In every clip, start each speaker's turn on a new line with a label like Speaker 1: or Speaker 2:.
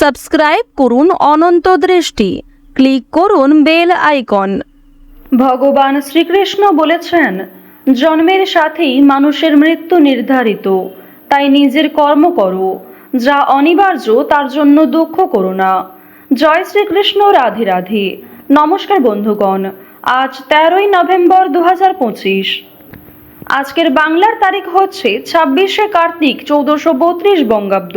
Speaker 1: Subscribe করুন অনন্ত দৃষ্টি। Click করুন বেল আইকন।
Speaker 2: ভগবান শ্রীকৃষ্ণ বলেছেন, জন্মের সাথেই মানুষের মৃত্যু নির্ধারিত। তাই নিজের কর্ম করো। যা অনিবার্য, তার জন্য দুঃখ করো না। জয় শ্রীকৃষ্ণ, রাধে রাধে। নমস্কার বন্ধুগণ, আজ তেরোই নভেম্বর দু হাজার পঁচিশ। আজকের বাংলার তারিখ হচ্ছে ছাব্বিশে কার্তিক চৌদ্দশো বত্রিশ বঙ্গাব্দ।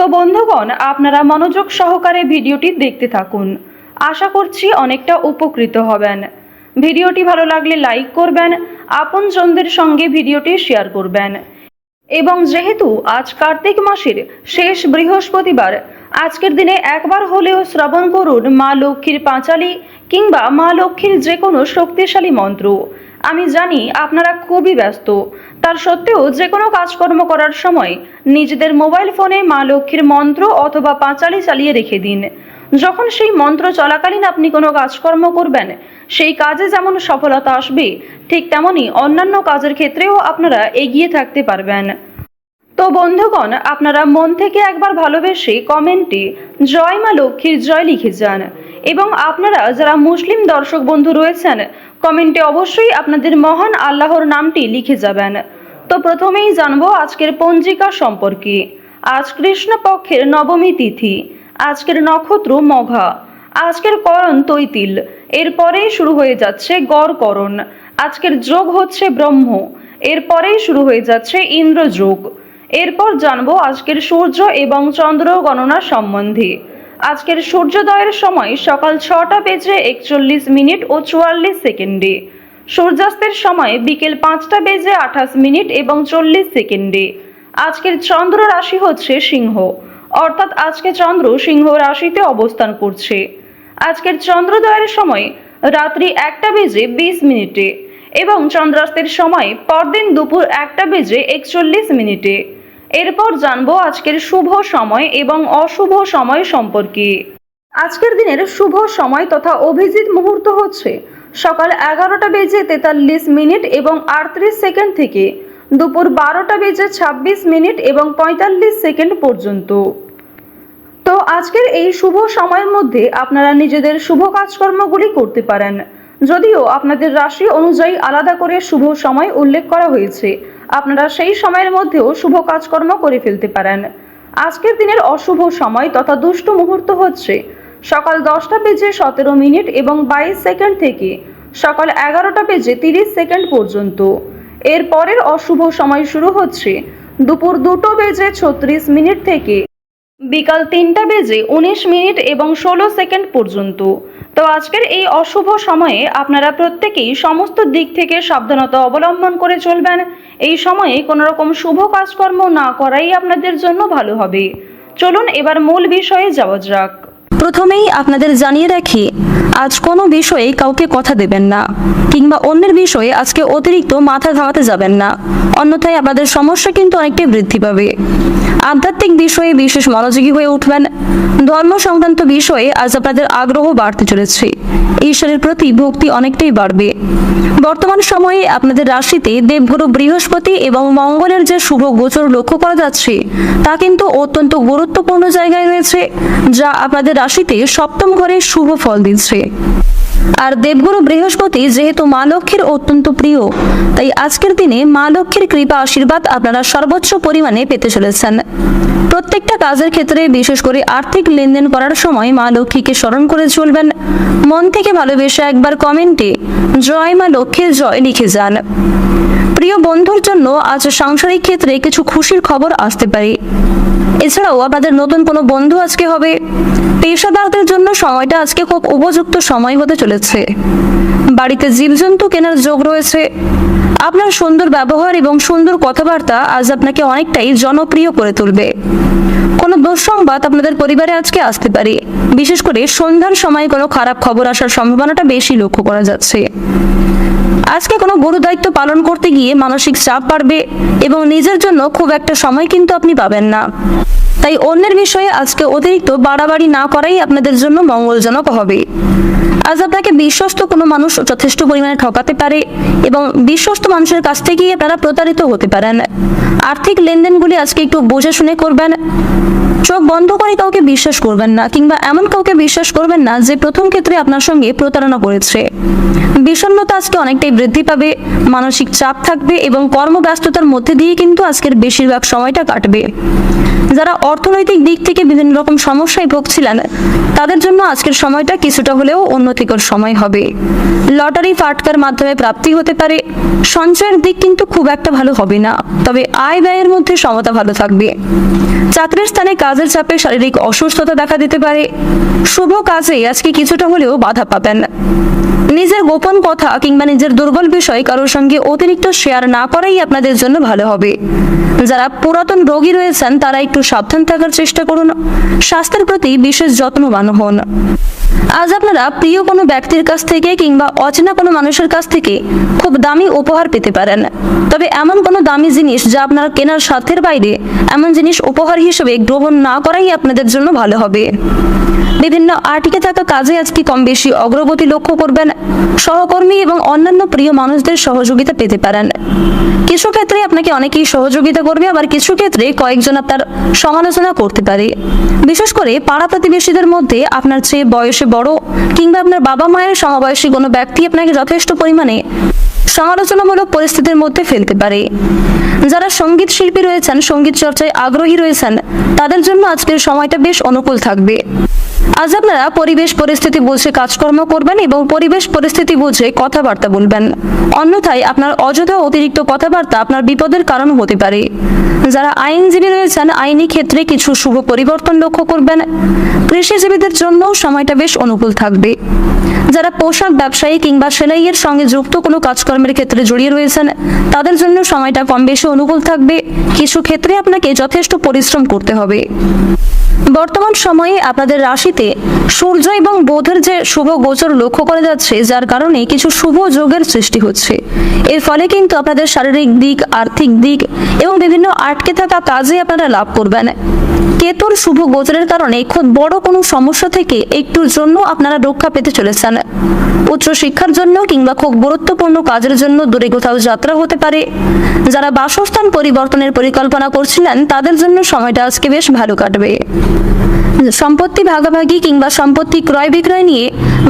Speaker 2: তো বন্ধুগণ, আপনারা মনোযোগ সহকারে ভিডিওটি দেখতে থাকুন। আশা করছি অনেকটা উপকৃত হবেন। ভিডিওটি ভালো লাগলে লাইক করবেন, আপনজনদের সঙ্গে ভিডিওটি শেয়ার করবেন। এবং যেহেতু আজ কার্তিক মাসের শেষ বৃহস্পতিবার, আজকের দিনে একবার হলেও শ্রবণ করুন মা লক্ষ্মীর পাঁচালী কিংবা মা লক্ষ্মীর যে কোনো শক্তিশালী মন্ত্র। আমি জানি আপনারা খুবই ব্যস্ত। তার সত্ত্বেও যে কোনো কাজকর্ম করার সময় নিজেদের মোবাইল ফোনে মা লক্ষ্মীর মন্ত্র অথবা পাঁচালি চালিয়ে রেখে দিন। যখন সেই মন্ত্র চলাকালীন আপনি কোনো কাজকর্ম করবেন, সেই কাজে যেমন সফলতা আসবে, ঠিক তেমনই অন্যান্য কাজের ক্ষেত্রেও আপনারা এগিয়ে থাকতে পারবেন। তো বন্ধুগণ, আপনারা মন থেকে একবার ভালোবেসে কমেন্টে জয় মা লক্ষ্মীর জয় লিখে যান। এবং আপনারা যারা মুসলিম দর্শক বন্ধু রয়েছেন, কমেন্টে অবশ্যই আপনাদের মহান আল্লাহর নামটি লিখে যাবেন। তো প্রথমেই জানব আজকের পঞ্জিকা সম্পর্কে। আজ কৃষ্ণপক্ষের নবমী তিথি, আজকের নক্ষত্র মঘা, আজকের করণ তৈতিল, এরপরেই শুরু হয়ে যাচ্ছে গড়করণ আজকের যোগ হচ্ছে ব্রহ্ম, এরপরেই শুরু হয়ে যাচ্ছে ইন্দ্রযোগ। এরপর জানব আজকের সূর্য এবং চন্দ্র গণনা সম্বন্ধে। আজকের সূর্যোদয়ের সময় সকাল ছটা বেজে একচল্লিশ মিনিট ও চুয়াল্লিশ সেকেন্ডে। সূর্যাস্তের সময় বিকেল পাঁচটা বেজে আঠাশ মিনিট এবং চল্লিশ সেকেন্ডে। আজকের চন্দ্র রাশি হচ্ছে সিংহ। অর্থাৎ আজকে চন্দ্র সিংহ রাশিতে অবস্থান করছে। আজকের চন্দ্রোদয়ের সময় রাত্রি একটা বেজে বিশ মিনিটে এবং চন্দ্রাস্তের সময় পরদিন দুপুর একটা বেজে একচল্লিশ মিনিটে। এরপর জানব আজকের শুভ সময় এবং অশুভ সময় সম্পর্কে। আজকের দিনের শুভ সময় তথা অভিজিৎ মুহূর্ত হচ্ছে সকাল এগারোটা বেজে তেতাল্লিশ মিনিট এবং আটত্রিশ সেকেন্ড থেকে দুপুর বারোটা বেজে ছাব্বিশ মিনিট এবং পঁয়তাল্লিশ সেকেন্ড পর্যন্ত। তো আজকের এই শুভ সময়ের মধ্যে আপনারা নিজেদের শুভ কাজকর্মগুলি করতে পারেন। যদিও আপনাদের রাশি অনুযায়ী আলাদা করে শুভ সময় উল্লেখ করা হয়েছে। আপনারা সেই সময়ের মধ্যেও শুভ কাজকর্ম করে ফেলতে পারেন। আজকের দিনের অশুভ সময় তথা দুষ্ট মুহূর্ত হচ্ছে সকাল দশটা বেজে সতেরো মিনিট এবং বাইশ সেকেন্ড থেকে সকাল এগারোটা বেজে তিরিশ সেকেন্ড পর্যন্ত। এর পরের অশুভ সময় শুরু হচ্ছে দুপুর দুটো বেজে ছত্রিশ মিনিট থেকে বিকাল তিনটা বেজে উনিশ মিনিট এবং ষোলো সেকেন্ড পর্যন্ত। তো আজকের এই অশুভ সময়ে আপনারা প্রত্যেকেই সমস্ত দিক থেকে সাবধানতা অবলম্বন করে চলবেন। এই সময়ে কোনো রকম শুভ কাজকর্ম না করাই আপনাদের জন্য ভালো হবে। চলুন এবার মূল বিষয়ে যাওয়া যাক।
Speaker 1: প্রথমেই আপনাদের জানিয়ে রাখি, আজ কোনো বিষয়ে কাউকে কথা দেবেন না, কিংবা অন্যের বিষয়ে আজকে অতিরিক্ত মাথা ঘামাতে যাবেন না। অন্যথায় আপনাদের সমস্যা কিন্তু অনেকটাই বৃদ্ধি পাবে। আধ্যাত্মিক বিষয়ে বিশেষ মনোযোগী হয়ে উঠবেন। ধর্ম সংক্রান্ত বিষয়ে আজ আপনাদের আগ্রহ বাড়তে চলেছে। ঈশ্বরের প্রতি ভক্তি অনেকটাই বাড়বে। বর্তমান সময়ে আপনাদের রাশিতে দেবগুরু বৃহস্পতি এবং মঙ্গলের যে শুভ গোচর লক্ষ্য করা যাচ্ছে, তা কিন্তু অত্যন্ত গুরুত্বপূর্ণ জায়গায় রয়েছে, যা আপনাদের রাশিতে সপ্তম ঘরে শুভ ফল দিচ্ছে আর দেবগুরু বৃহস্পতি যেহেতু মা লক্ষ্মীর অত্যন্ত প্রিয়, তাই আজকের দিনে মা লক্ষ্মীর কৃপা আশীর্বাদ আপনারা সর্বোচ্চ পরিমাণে পেতে চলেছেন। প্রত্যেকটা কাজের ক্ষেত্রে, বিশেষ করে আর্থিক লেনদেন করার সময় মা লক্ষ্মীকে স্মরণ করে চলবেন। মন থেকে ভালোবেসে একবার কমেন্টে, জয় মা লক্ষ্মীর জয় লিখে যান। প্রিয় বন্ধুর জন্য আজ সাংসারিক ক্ষেত্রে কিছু খুশির খবর আসতে পারে। এছাড়াও আপনাদের নতুন কোনো বন্ধু আজকে হবে। পেশাদারদের জন্য সময়টা আজকে খুব উপযুক্ত সময় হতে চলেছে। চলেছে। বাড়িতে জীবজন্তু কেনার যোগ রয়েছে। আপনার সুন্দর ব্যবহার এবং সুন্দর কথাবার্তা আজ আপনাকে অনেকটাই জনপ্রিয় করে তুলবে। কোনো দুঃসংবাদ আপনাদের পরিবারে আজকে আসতে পারে। বিশেষ করে সন্ধ্যার সময় কোনো খারাপ খবর আসার সম্ভাবনাটা বেশি লক্ষ্য করা যাচ্ছে। আজকে কোনো গুরু দায়িত্ব পালন করতে গিয়ে মানসিক চাপ বাড়বে এবং নিজের জন্য খুব একটা সময় কিন্তু আপনি পাবেন না। তাই অন্যের বিষয়ে আজকে অতিরিক্ত বাড়াবাড়ি না করাই আপনাদের জন্য মঙ্গলজনক হবে। আজ আপনাকে বিশ্বস্ত কোনো মানুষ যথেষ্ট পরিমাণে ঠকাতে পারে এবং বিশ্বস্ত মানুষের কাছ থেকেই আপনারা প্রতারিত হতে পারেন। আর্থিক লেনদেনগুলি আজকে একটু বুঝে শুনে করবেন। চোখ বন্ধ করে কাউকে বিশ্বাস করবেন না কিংবা এমন কাউকে বিশ্বাস করবেন না যে প্রথম ক্ষেত্রে আপনার সঙ্গে প্রতারণা করেছে। বিষণ্ণতা আজকে অনেকটাই বৃদ্ধি পাবে, মানসিক চাপ থাকবে এবং কর্মব্যস্ততার মধ্যে দিয়ে কিন্তু আজকের বেশিরভাগ সময়টা কাটবে। যারা অর্থনৈতিক দিক থেকে বিভিন্ন রকম সমস্যায় ভুগছিলেন। তাদের জন্য আজকের সময়টা কিছুটা হলেও উন্নতিকর সময় হবে। লটারি ফাটকার মাধ্যমে প্রাপ্তি হতে পারে। সঞ্চয়ের দিক কিন্তু খুব একটা ভালো হবে না, তবে আয় ব্যয়ের মধ্যে সমতা ভালো থাকবে। চাকরির স্থানে কাজের চাপে শারীরিক অসুস্থতা দেখা দিতে পারে। শুভ কাজে আজকে কিছুটা হলেও বাধা পাবেন। নিজের গোপন কথা কিংবা নিজের দুর্বল বিষয় কারোর সঙ্গে অতিরিক্ত শেয়ার না করাই আপনাদের জন্য ভালো হবে। যারা পুরাতন রোগী রয়েছেন, তারা একটু সাবধান থাকার চেষ্টা করুন। স্বাস্থ্যের প্রতি বিশেষ যত্নবান হন। আজ আপনারা প্রিয় কোনো ব্যক্তির কাছ থেকে কিংবা অচেনা কোনো মানুষের কাছ থেকে খুব দামি উপহার পেতে পারেন। তবে এমন কোনো দামি জিনিস যা আপনার কেনার সাধ্যের বাইরে এমন জিনিস উপহার হিসেবে গ্রহণ না করাই আপনাদের জন্য ভালো হবে। বিভিন্ন আটকে থাকা কাজে আজকে কম বেশি অগ্রগতি লক্ষ্য করবেন? সহকর্মী এবং অন্যান্য প্রিয় মানুষদের সহযোগিতা পেতে পারেন। কিছু ক্ষেত্রে আপনাকে অনেকেই সহযোগিতা করবে, আবার কিছু ক্ষেত্রে কয়েকজন আপনার সমালোচনা করতে পারে। বিশেষ করে পাড়া প্রতিবেশীদের মধ্যে আপনার চেয়ে বয়সে বড় কিংবা আপনার বাবা মায়ের সমবয়সী কোনো ব্যক্তি আপনাকে যথেষ্ট পরিমাণে সমালোচনামূলক পরিস্থিতির মধ্যে ফেলতে পারে। যারা সংগীত শিল্পী রয়েছেন, সংগীত চর্চায় আগ্রহী রয়েছেন, তাদের জন্য আজকের সময়টা বেশ অনুকূল থাকবে। আজ আপনারা পরিবেশ পরিস্থিতি বুঝে কাজকর্ম করবেন এবং পরিবেশ পরিস্থিতি বুঝে কথাবার্তা বলবেন। অন্যথায় আপনার অযথা অতিরিক্ত কথাবার্তা আপনার বিপদের কারণ হতে পারে। যারা আইনজীবী রয়েছেন, আইনি ক্ষেত্রে কিছু শুভ পরিবর্তন লক্ষ্য করবেন। কৃষিজীবীদের জন্য সময়টা বেশ অনুকূল থাকবে। যারা পোশাক ব্যবসায়ী কিংবা সেলাইয়ের সঙ্গে যুক্ত কোনো কাজকর্মের ক্ষেত্রে জড়িয়ে রয়েছেন, তাদের জন্য সময়টা কম বেশি অনুকূল থাকবে। কিছু ক্ষেত্রে আপনাকে যথেষ্ট পরিশ্রম করতে হবে। বর্তমান সময়ে আপনাদের রাশিতে সূর্য এবং বোধের যে শুভ গোচর লক্ষ্য করা যাচ্ছে, যার কারণে কিছু শুভ যোগের সৃষ্টি হচ্ছে। এর ফলে কিন্তু আপনাদের শারীরিক দিক, আর্থিক দিক এবং বিভিন্ন আটকে থাকা কাজে আপনারা লাভ করবেন। কেতুর শুভ গোচরের কারণে খুব বড় কোনো সমস্যা থেকে একটুর জন্য আপনারা রক্ষা পেতে চলেছেন। উচ্চ শিক্ষার জন্য কিংবা খুব গুরুত্বপূর্ণ কাজের জন্য দূরে কোথাও যাত্রা হতে পারে। যারা বাসস্থান পরিবর্তনের পরিকল্পনা করছিলেন, তাদের জন্য সময়টা আজকে বেশ ভালো কাটবে। সম্পত্তি ভাগাভাগি কিংবা সম্পত্তি ক্রয় বিক্রয় নিয়ে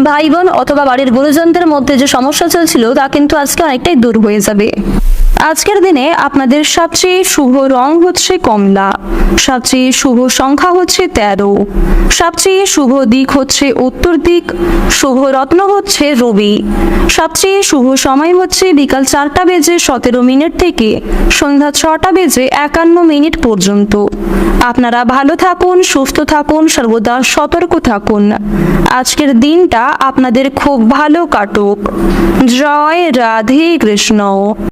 Speaker 1: ভাই বোন অথবা বাড়ির গুরুজনদের মধ্যে যে সমস্যা চলছিল, তা কিন্তু আজকে অনেকটাই দূর হয়ে যাবে। আজকের দিনে আপনাদের সবচেয়ে শুভ রং হচ্ছে কমলা, সবচেয়ে শুভ সংখ্যা হচ্ছে তেরো, সবচেয়ে শুভ দিক হচ্ছে উত্তর দিক, শুভ রত্ন হচ্ছে রবি, সবচেয়ে শুভ সময় হচ্ছে বিকাল চারটা বেজে সতেরো মিনিট থেকে সন্ধ্যা ছটা বেজে একান্ন মিনিট পর্যন্ত। আপনারা ভালো থাকুন, সুস্থ থাকুন, সর্বদা সতর্ক থাকুন। আজকের দিনটা আপনাদের খুব ভালো কাটুক। জয় রাধে কৃষ্ণ।